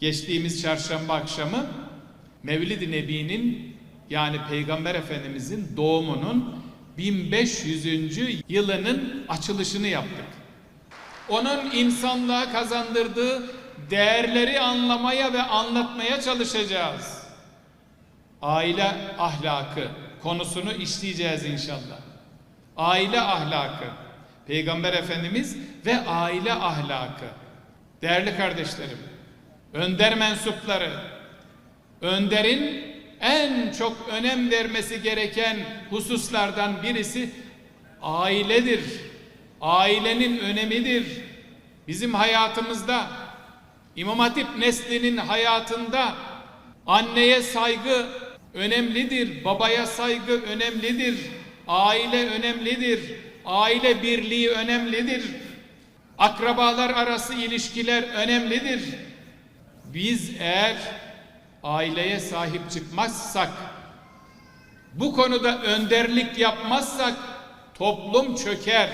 Geçtiğimiz çarşamba akşamı Mevlid-i Nebi'nin yani Peygamber Efendimizin doğumunun 1500. yılının açılışını yaptık. Onun insanlığa kazandırdığı değerleri anlamaya ve anlatmaya çalışacağız. Aile ahlakı konusunu işleyeceğiz inşallah. Aile ahlakı. Peygamber Efendimiz ve aile ahlakı. Değerli kardeşlerim, önder mensupları, önderin en çok önem vermesi gereken hususlardan birisi ailedir. Ailenin önemidir. Bizim hayatımızda İmam Hatip neslinin hayatında anneye saygı önemlidir, babaya saygı önemlidir, aile önemlidir, aile birliği önemlidir, akrabalar arası ilişkiler önemlidir. Biz eğer aileye sahip çıkmazsak, bu konuda önderlik yapmazsak toplum çöker.